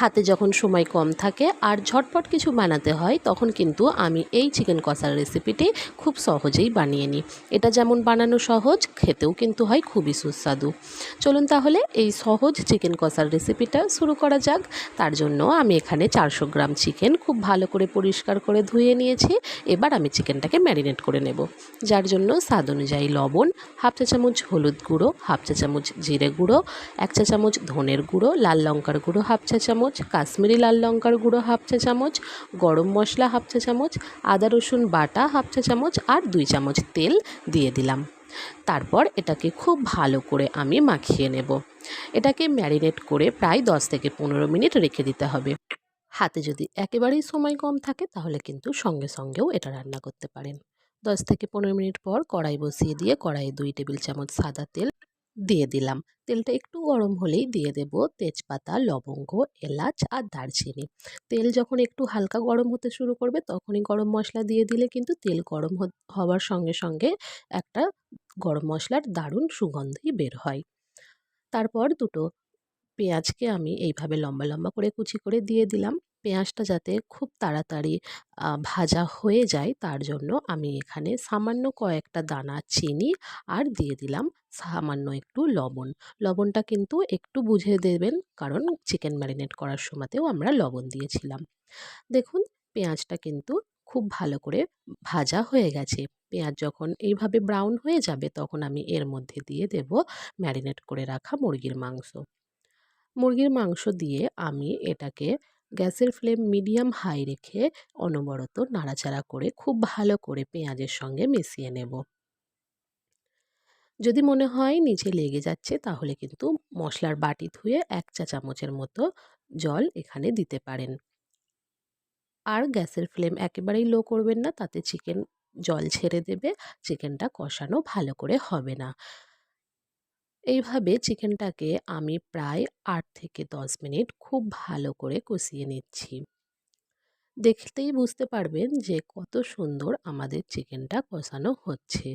হাতে যখন সময় কম থাকে আর ঝটপট কিছু বানাতে হয়, তখন কিন্তু আমি এই চিকেন কষার রেসিপিটি খুব সহজেই বানিয়ে নিই। এটা যেমন বানানো সহজ, খেতেও কিন্তু হয় খুবই সুস্বাদু। চলুন তাহলে এই সহজ চিকেন কষার রেসিপিটা শুরু করা যাক। তার জন্য আমি এখানে চারশো গ্রাম চিকেন খুব ভালো করে পরিষ্কার করে ধুয়ে নিয়েছি। এবার আমি চিকেনটাকে ম্যারিনেট করে নেব। যার জন্য স্বাদ অনুযায়ী লবণ, হাফ চা চামচ হলুদ গুঁড়ো, হাফ চা চামচ জিরে গুঁড়ো, এক চা চামচ ধনের গুঁড়ো, লাল লঙ্কার গুঁড়ো, হাফ চা চামচ কাশ্মীরি লাল লঙ্কার গুঁড়ো হাফ চা চামচ, গরম মশলা হাফ চা চামচ, আদা রসুন বাটা হাফ চা চামচ আর দুই চামচ তেল দিয়ে দিলাম। তারপর এটাকে খুব ভালো করে আমি মাখিয়ে নেব। এটাকে ম্যারিনেট করে প্রায় দশ থেকে পনেরো মিনিট রেখে দিতে হবে। হাতে যদি একেবারেই সময় কম থাকে তাহলে কিন্তু সঙ্গে সঙ্গেও এটা রান্না করতে পারেন। দশ থেকে পনেরো মিনিট পর কড়াই বসিয়ে দিয়ে কড়াইয়ে দুই টেবিল চামচ সাদা তেল দিয়ে দিলাম। তেলটা একটু গরম হলেই দিয়ে দেব তেজপাতা, লবঙ্গ, এলাচ আর দারচিনি। তেল যখন একটু হালকা গরম হতে শুরু করবে তখনই গরম মশলা দিয়ে দিলে কিন্তু তেল গরম হওয়ার সঙ্গে সঙ্গে একটা গরম মশলার দারুণ সুগন্ধই বের হয়। তারপর দুটো পেঁয়াজকে আমি এইভাবে লম্বা লম্বা করে কুচি করে দিয়ে দিলাম। পেঁয়াজটা যাতে খুব তাড়াতাড়ি ভাজা হয়ে যায় তার জন্য আমি এখানে সামান্য কয়েকটা দানা, চিনি আর দিয়ে দিলাম। সামান্য একটু লবণ। লবণটা কিন্তু একটু বুঝে দেবেন, কারণ চিকেন ম্যারিনেট করার সময়তেও আমরা লবণ দিয়েছিলাম। দেখুন, পেঁয়াজটা কিন্তু খুব ভালো করে ভাজা হয়ে গেছে। পেঁয়াজ যখন এইভাবে ব্রাউন হয়ে যাবে, তখন আমি এর মধ্যে দিয়ে দেব ম্যারিনেট করে রাখা মুরগির মাংস। মুরগির মাংস দিয়ে আমি এটাকে গ্যাসের ফ্লেম মিডিয়াম হাই রেখে অনবরত নাড়াচাড়া করে খুব ভালো করে পেঁয়াজের সঙ্গে মিশিয়ে নেব। যদি মনে হয় নিচে লেগে যাচ্ছে, তাহলে কিন্তু মশলার বাটি ধুয়ে এক চা চামচের মতো জল এখানে দিতে পারেন। আর গ্যাসের ফ্লেম একেবারেই লো করবেন না, তাতে চিকেন জল ছেড়ে দেবে, চিকেনটা কষানো ভালো করে হবে না। এইভাবে চিকেনটাকে আমি প্রায় আট থেকে দশ মিনিট খুব ভালো করে কষিয়ে নিচ্ছি। দেখতেই বুঝতে পারবেন যে কত সুন্দর আমাদের চিকেনটা কষানো হচ্ছে।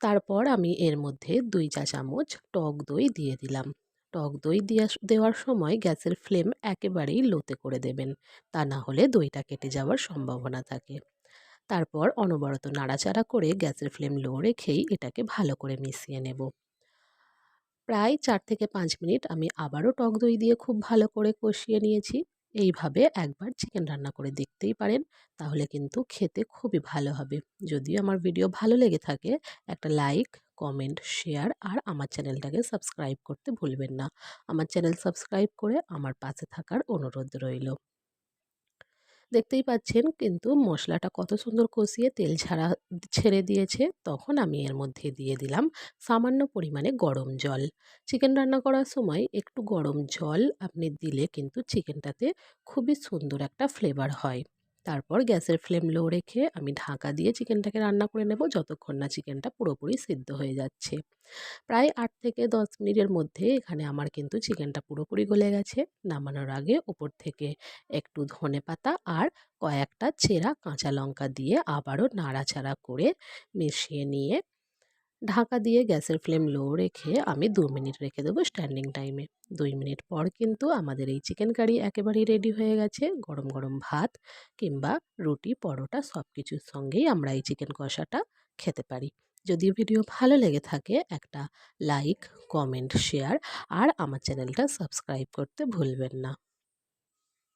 তারপর আমি এর মধ্যে দুই চা চামচ টক দই দিয়ে দিলাম। টক দই দিয়া দেওয়ার সময় গ্যাসের ফ্লেম একেবারেই লোতে করে দেবেন। তা না হলে দইটা কেটে যাওয়ার সম্ভাবনা থাকে। তারপর অনবরত নাড়াচাড়া করে গ্যাসের ফ্লেম লো রেখেই এটাকে ভালো করে মিশিয়ে নেব। প্রায় চার থেকে পাঁচ মিনিট আমি আবারও টক দই দিয়ে খুব ভালো করে কষিয়ে নিয়েছি। এইভাবে একবার চিকেন রান্না করে দেখতেই পারেন, তাহলে কিন্তু খেতে খুবই ভালো হবে। যদিও আমার ভিডিও ভালো লেগে থাকে, একটা লাইক কমেন্ট শেয়ার আর আমার চ্যানেলটাকে সাবস্ক্রাইব করতে ভুলবেন না। আমার চ্যানেল সাবস্ক্রাইব করে আমার পাশে থাকার অনুরোধ রইল। দেখতেই পাচ্ছেন কিন্তু মশলাটা কত সুন্দর কষিয়ে তেল ছাড়া ছেড়ে দিয়েছে। তখন আমি এর মধ্যে দিয়ে দিলাম সামান্য পরিমাণে গরম জল। চিকেন রান্না করার সময় একটু গরম জল আপনি দিলে কিন্তু চিকেনটাতে খুবই সুন্দর একটা ফ্লেভার হয়। তারপর গ্যাসের ফ্লেম লো রেখে আমি ঢাকা দিয়ে চিকেনটাকে রান্না করে নেব যতক্ষণ না চিকেনটা পুরোপুরি সিদ্ধ হয়ে যাচ্ছে। প্রায় আট থেকে দশ মিনিটের মধ্যে এখানে আমার কিন্তু চিকেনটা পুরোপুরি গলে গেছে। নামানোর আগে ওপর থেকে একটু ধনে পাতা আর কয়েকটা চেরা কাঁচা লঙ্কা দিয়ে আবারও নাড়াচাড়া করে মিশিয়ে নিয়ে ঢাকা দিয়ে গ্যাসের ফ্লেম লো রেখে আমি দু মিনিট রেখে দেবো স্ট্যান্ডিং টাইমে। দুই মিনিট পর কিন্তু আমাদের এই চিকেন কারি একেবারেই রেডি হয়ে গেছে। গরম গরম ভাত কিংবা রুটি, পরোটা সব কিছুর সঙ্গেই আমরা এই চিকেন কষাটা খেতে পারি। যদি ভিডিও ভালো লেগে থাকে, একটা লাইক, কমেন্ট, শেয়ার আর আমার চ্যানেলটা সাবস্ক্রাইব করতে ভুলবেন না।